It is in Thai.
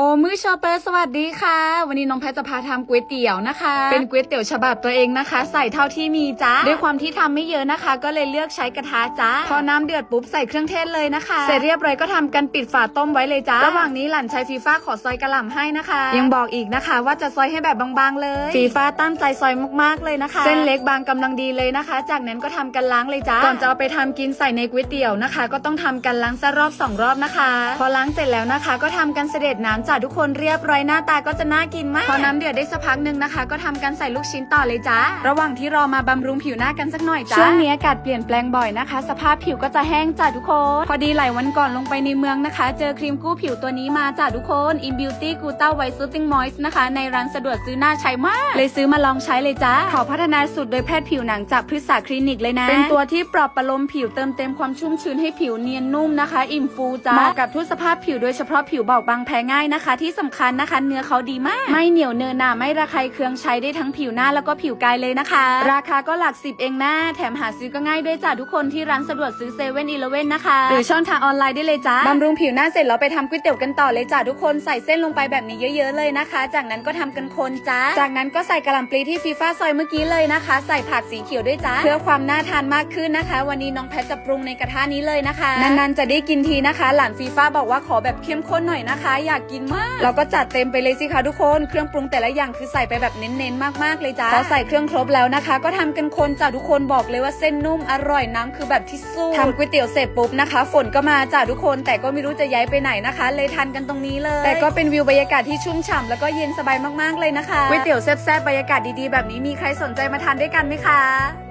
โอ้มือชอปเปอร์สวัสดีค่ะ วันนี้น้องแพทจะพาทำก๋วยเตี๋ยวนะคะ เป็นก๋วยเตี๋ยวฉบับตัวเองนะคะ ใส่เท่าที่มีจ้าด้วยความที่ทำไม่เยอะนะคะ ก็เลยเลือกใช้กระทะจ้าพอน้ำเดือดปุ๊บใส่เครื่องเทศเลยนะคะ เสร็จเรียบร้อยก็ทำกันปิดฝาต้มไว้เลยจ้าระหว่างนี้หลานใช้ฟีฟ้าขอซอยกระหล่ำให้นะคะ ยังบอกอีกนะคะ ว่าจะซอยให้แบบบางๆเลยฟีฟ้าตั้งใจซอยมากๆเลยนะคะ เส้นเล็กบางกำลังดีเลยนะคะ จากนั้นก็ทำกันล้างเลยจ้าก่อนจะเอาไปทำกินใส่ในก๋วยเตี๋ยวนะคะ ก็ต้องทำกันล้างสักรอบสองรอบนะคะ พอล้างเสร็จแล้วนะคะ ก็ทำกันเสด็จน้ำจ้าทุกคนเรียบร้อยหน้าตาก็จะน่ากินมากพอน้ำเดือดได้สักพักหนึ่งนะคะ ก็ทำกันใส่ลูกชิ้นต่อเลยจ้าระหว่างที่รอมาบำรุงผิวหน้ากันสักหน่อยจ้าช่วงนี้อากาศเปลี่ยนแปลงบ่อยนะคะ สภาพผิวก็จะแห้งจ้าทุกคน พอดีหลายวันก่อนลงไปในเมืองนะคะ เจอครีมกู้ผิวตัวนี้มาจ้าทุกคน In Beauty g l u t a White Soothing Moist นะคะ ในร้านสะดวกซื้อหน้าใช้มาก เลยซื้อมาลองใช้เลยจ้าขอพัฒนาสูตรโดยแพทย์ผิวหนังจากพฤกษาคลินิกเลยนะ เป็นตัวที่ปลอบประโลมผิวเติมเต็มความชุ่มชื้นให้ผิวเนียนนุ่มนะคะ อิ่มฟูจ้าเหมาะกับทุกสภาพผิวโดยเฉพาะผิวบอบบางแพ้ง่ายนะคะ ที่สำคัญนะคะ เนื้อเขาดีมาก ไม่เหนียวเนินหนาไม่ระคายเคืองใช้ได้ทั้งผิวหน้าแล้วก็ผิวกายเลยนะคะ ราคาก็หลักสิบเองนะแถมหาซื้อก็ง่ายด้วยจ้าทุกคนที่ร้านสะดวกซื้อเซเว่นอีเลเว่นนะคะหรือช่องทางออนไลน์ได้เลยจ้าบำรุงผิวหน้าเสร็จแล้วไปทำก๋วยเตี๋ยวกันต่อเลยจ้าทุกคนใส่เส้นลงไปแบบนี้เยอะๆเลยนะคะ จากนั้นก็ทำกันคนจ้าจากนั้นก็ใส่กระหล่ำปลีที่ฟีฟ้าซอยเมื่อกี้เลยนะคะ ใส่ผักสีเขียวด้วยจ้าเพื่อความน่าทานมากขึ้นนะคะ วันนี้น้องแพทจะปรุงในกระทะนี้เลยนะคะนานๆจะได้กินทีนะคะ หลานฟีฟ้าบอกว่าขอแบบเข้มข้นหน่อยนะคะ อยากกินมาก เราก็จัดเต็มไปเลยสิคะทุกคนเครื่องปรุงแต่ละอย่างคือใส่ไปแบบเน้นๆ มากๆเลยจ้าพอใส่เครื่องครบแล้วนะคะ ก็ทำกันคนจ้าทุกคนบอกเลยว่าเส้นนุ่มอร่อยน้ำคือแบบที่สุดทำก๋วยเตี๋ยวเสร็จปุ๊บนะคะ ฝนก็มาจ้าทุกคนแต่ก็ไม่รู้จะย้ายไปไหนนะคะ เลยทันกันตรงนี้เลย แต่ก็เป็นวิวบรรยากาศที่ชุ่มฉ่ำแล้วก็เย็นสบายมากๆเลยนะคะก๋วยเตี๋ยวแซ่บๆบรรยากาศดีๆแบบนี้มีใครสนใจมาทานด้วยกันไหมคะ